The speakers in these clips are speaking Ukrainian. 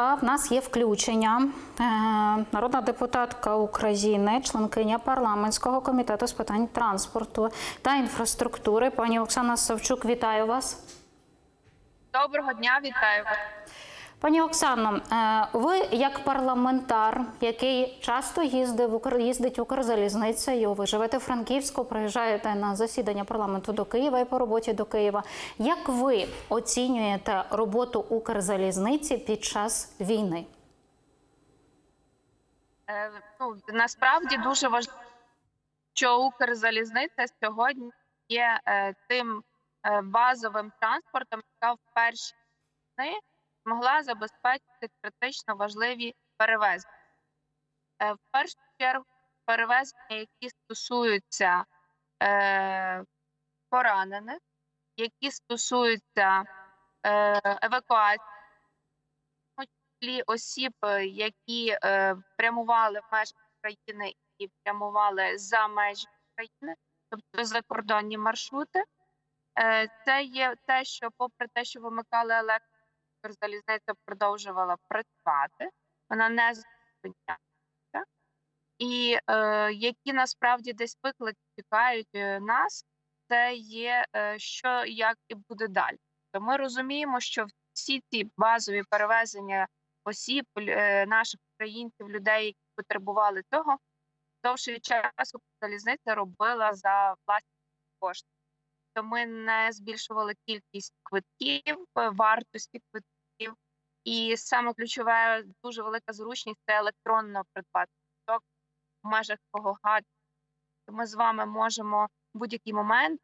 А в нас є включення. Е, Народна депутатка України, членкиня парламентського комітету з питань транспорту та інфраструктури. Пані Оксана Савчук, вітаю вас. Доброго дня, вітаю вас. Пані Оксано, е, ви як парламентар, який часто їздив їздить Укрзалізницею, ви живете в Франківську, приїжджаєте на засідання парламенту до Києва і по роботі до Києва. Як ви оцінюєте роботу Укрзалізниці під час війни? Е, Ну насправді дуже важливо, що Укрзалізниця сьогодні є е, тим е, базовим транспортом, яка в перші дні змогла забезпечити критично важливі перевезення. Е, В першу чергу перевезення, які стосуються е, поранених, які стосуються е, евакуації. осіб, які е, прямували в межах країни і прямували за межі країни, тобто закордонні маршрути. Е, це є те, що, попри те, що вимикали електрику, залізниця продовжувала працювати, вона не зупинялася. І е, які насправді десь виклики чекають е, нас, це є е, що як і буде далі. То ми розуміємо, що всі ці базові перевезення осіб, е, наших українців, людей, які потребували цього, довший час залізниця робила за власні кошти. То ми не збільшували кількість квитків, е, вартості квитків. І саме ключове, дуже велика зручність це електронно придбати квиток в межах свого гаджету. Ми з вами можемо в будь-який момент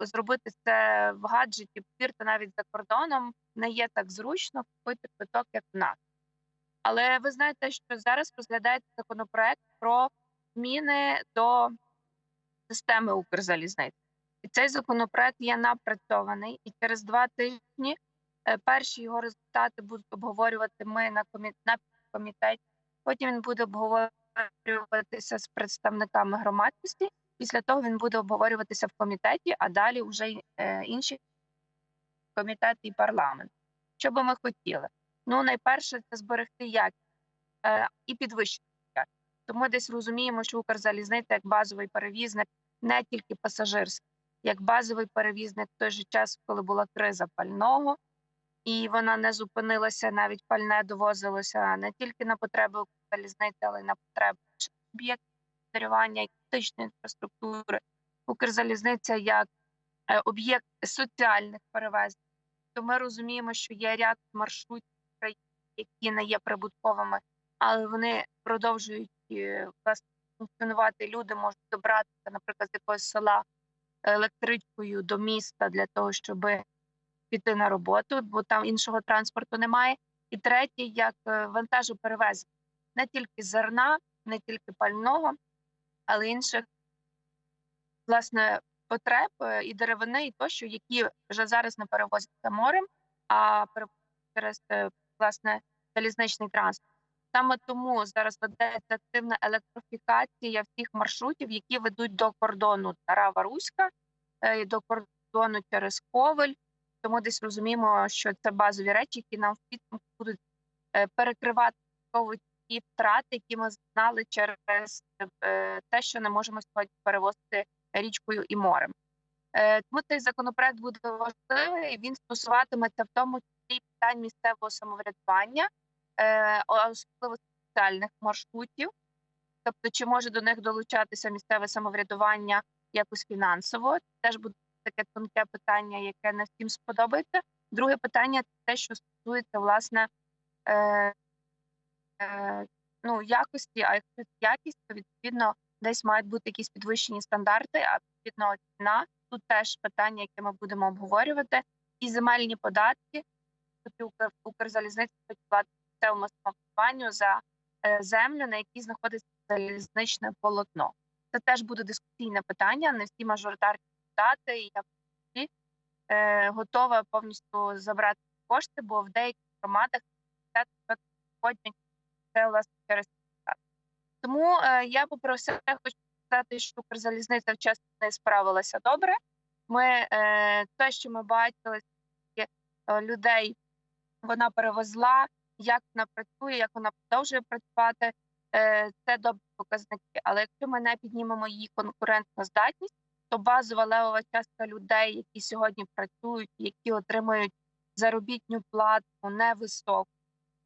зробити це в гаджеті, повірте, навіть за кордоном не є так зручно купити квиток, як в нас. Але ви знаєте, що зараз розглядається законопроект про зміни до системи Укрзалізниці. Цей законопроект є напрацьований, і через два тижні е, перші його результати будуть обговорювати ми на комі... комітеті. Потім він буде обговорюватися з представниками громадськості. Після того він буде обговорюватися в комітеті, а далі вже е, інші комітети і парламент. Що би ми хотіли? Ну, найперше, це зберегти якість е, і підвищити якість. То ми десь розуміємо, що Укрзалізниця як базовий перевізник не тільки пасажирський, як базовий перевізник в той же час, коли була криза пального, і вона не зупинилася, навіть пальне довозилося не тільки на потреби Укрзалізниці, але й на потреби об'єктів господарювання і критичної інфраструктури. Укрзалізниця як е, об'єкт соціальних перевезень. То ми розуміємо, що є ряд маршрутів, які не є прибутковими, але вони продовжують е, власне функціонувати. Люди можуть добратися, наприклад, з якогось села електричкою до міста для того, щоб піти на роботу, бо там іншого транспорту немає. І третє, як е, вантажоперевезення не тільки зерна, не тільки пального, але інших власне потреб е, і деревини, і тощо, які вже зараз не перевозяться морем, а перевозяться через е, власне залізничний транспорт. Саме тому зараз ведеться активна електрофікація всіх маршрутів, які ведуть до кордону Тарава Руська, е, до кордону через Ковель. Тому десь розуміємо, що це базові речі, які нам в підсумку будуть е, перекривати ті втрати, які ми знали через е, те, що не можемо сьогодні перевозити річкою і морем. Тому цей законопроект буде важливий. Він стосуватиметься в тому числі питань місцевого самоврядування, особливо соціальних маршрутів. Тобто, чи може до них долучатися місцеве самоврядування якось фінансово? Теж буде таке тонке питання, яке не всім сподобається. Друге питання це те, що стосується власне е, е, ну, якості, а якщо якість, то відповідно десь мають бути якісь підвищені стандарти, а відповідно ціна. Тут теж питання, яке ми будемо обговорювати, і земельні податки, тобто Укр- Укрзалізниця платить місцевому самоврядуванню за е, землю, на якій знаходиться залізничне полотно. Це теж буде дискусійне питання. Не всі мажоритарні депутати, і я е, готова повністю забрати кошти, бо в деяких громадах 50% це власне через. Тому е, я все хочу сказати, що Укрзалізниця вчасно не справилася добре. Ми е, те, що ми бачили, е, людей вона перевезла, як вона працює, як вона продовжує працювати, е, це добрі показники. Але якщо ми не піднімемо її конкурентну здатність, то базова левова частка людей, які сьогодні працюють, які отримують заробітну плату невисоку,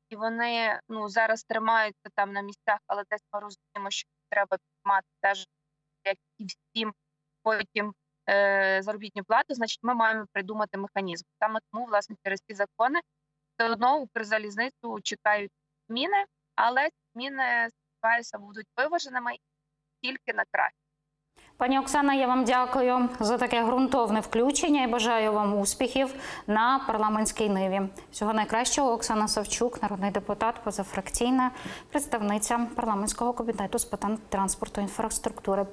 і вони ну зараз тримаються там на місцях, але десь ми розуміємо, що треба піднімати теж як і всім потім е, заробітну плату, значить, ми маємо придумати механізм. Саме тому, власне, через ці закони все одно Укрзалізницю чекають зміни, але зміни сподіваюся будуть виваженими тільки на краще. Пані Оксана, я вам дякую за таке ґрунтовне включення і бажаю вам успіхів на парламентській ниві. Всього найкращого Оксана Савчук, народний депутат, позафракційна представниця парламентського комітету з питань транспорту і інфраструктури.